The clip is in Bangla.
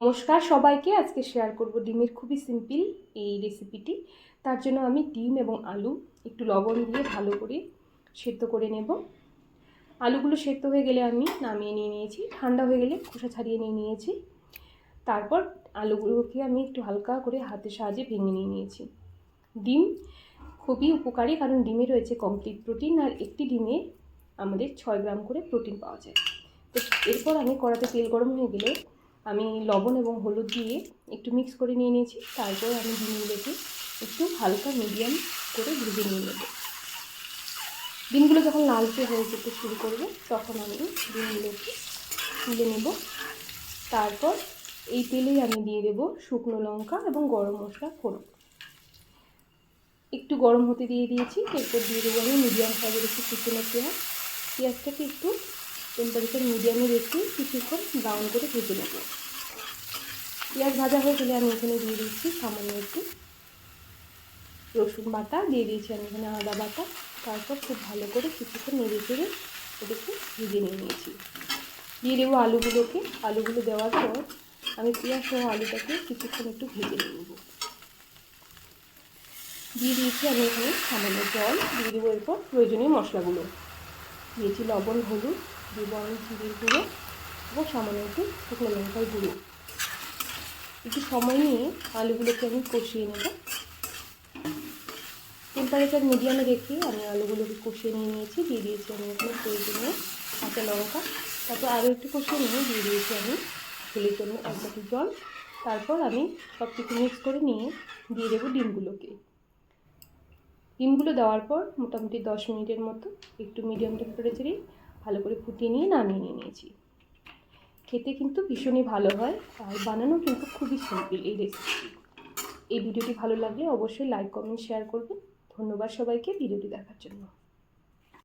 নমস্কার সবাইকে। আজকে শেয়ার করব ডিমের খুবই সিম্পল এই রেসিপিটি তার জন্য আমি ডিম এবং আলু একটু লবণ দিয়ে ভালো করে সেদ্ধ করে নেব। আলুগুলো সেদ্ধ হয়ে গেলে আমি নামিয়ে নিয়ে নিয়েছি। ঠান্ডা হয়ে গেলে খোসা ছাড়িয়ে নিয়ে নিয়েছি। তারপর আলুগুলোকে আমি একটু হালকা করে হাতের সাহায্যে ভেঙে নিয়ে নিয়েছি। ডিম খুবই উপকারী কারণ ডিমে রয়েছে কমপ্লিট প্রোটিন আর একটি ডিমে আমাদের ছয় গ্রাম করে প্রোটিন পাওয়া যায়। তো এরপর আমি কড়াতে তেল গরম হয়ে গেলে আমি লবণ এবং হলুদ দিয়ে একটু মিক্স করে নিয়ে নিয়েছি। তারপর আমি ডিমগুলোকে একটু হালকা মিডিয়াম করে ভেজে নিয়ে নেব। ডিমগুলো যখন লালচে হয়ে যেতে শুরু করবে, তখন আমি ডিমগুলোকে তুলে নেব। তারপর এই তেলেই আমি দিয়ে দেবো শুকনো লঙ্কা এবং গরম মশলা ফোড়ন। একটু গরম হতে দিয়ে দিয়েছি, এরপর দিয়ে দেবো আমি মিডিয়াম সাইজের একটু কুচনো পেঁয়াজ। পেঁয়াজটাকে একটু টেম্পারেচার মিডিয়ামে রেখে কিছুক্ষণ ব্রাউন করে ভেজে নেব। পেঁয়াজ ভাজা হয়ে গেলে আমি এখানে দিয়ে দিচ্ছি সামান্য একটু রসুন বাটা। দিয়ে দিয়েছি আমি এখানে আদা বাটা। তারপর খুব ভালো করে কিছুক্ষণ নেড়ে চেড়ে এটাকে ভেজে নিয়ে নিয়েছি। দিয়ে দেবো আলুগুলোকে। আলুগুলো দেওয়ার পর আমি পেঁয়াজ সহ আলুটাকে কিছুক্ষণ একটু ভেজে নিয়ে নেব। দিয়ে দিয়েছি আমি এখানে সামান্য জল। দিয়ে দেবো এরপর প্রয়োজনীয় মশলাগুলো। দিয়েছি লবণ, হলুদ আমি জিরের গুঁড়ো এবং সামান্য একটু শুকনো লঙ্কার গুঁড়ো। একটু সময় নিয়ে আলুগুলোকে আমি কষিয়ে নেব। টেম্পারেচার মিডিয়ামে রেখে আমি আলুগুলোকে কষিয়ে নিয়ে নিয়েছি। দিয়ে দিয়েছি আমি এখানে প্রয়োজনীয় কাঁচা লঙ্কা। তারপর আরও একটু কষিয়ে নিয়ে দিয়ে দিয়েছি আমি ঝোলের জন্য এক জল। তারপর আমি সব কিছু মিক্স করে নিয়ে দিয়ে দেবো ডিমগুলোকে। ডিমগুলো দেওয়ার পর মোটামুটি দশ মিনিটের মতো একটু মিডিয়াম টেম্পারেচারে ভালো করে ফুটিয়ে নিয়ে নামিয়ে নিয়ে নিয়েছি। খেতে কিন্তু ভীষণই ভালো হয় আর বানানো কিন্তু খুবই সিম্পল এই রেসিপি এই ভিডিওটি ভালো লাগলে অবশ্যই লাইক কমেন্ট শেয়ার করবেন। ধন্যবাদ সবাইকে, ভিডিওটি দেখার জন্য।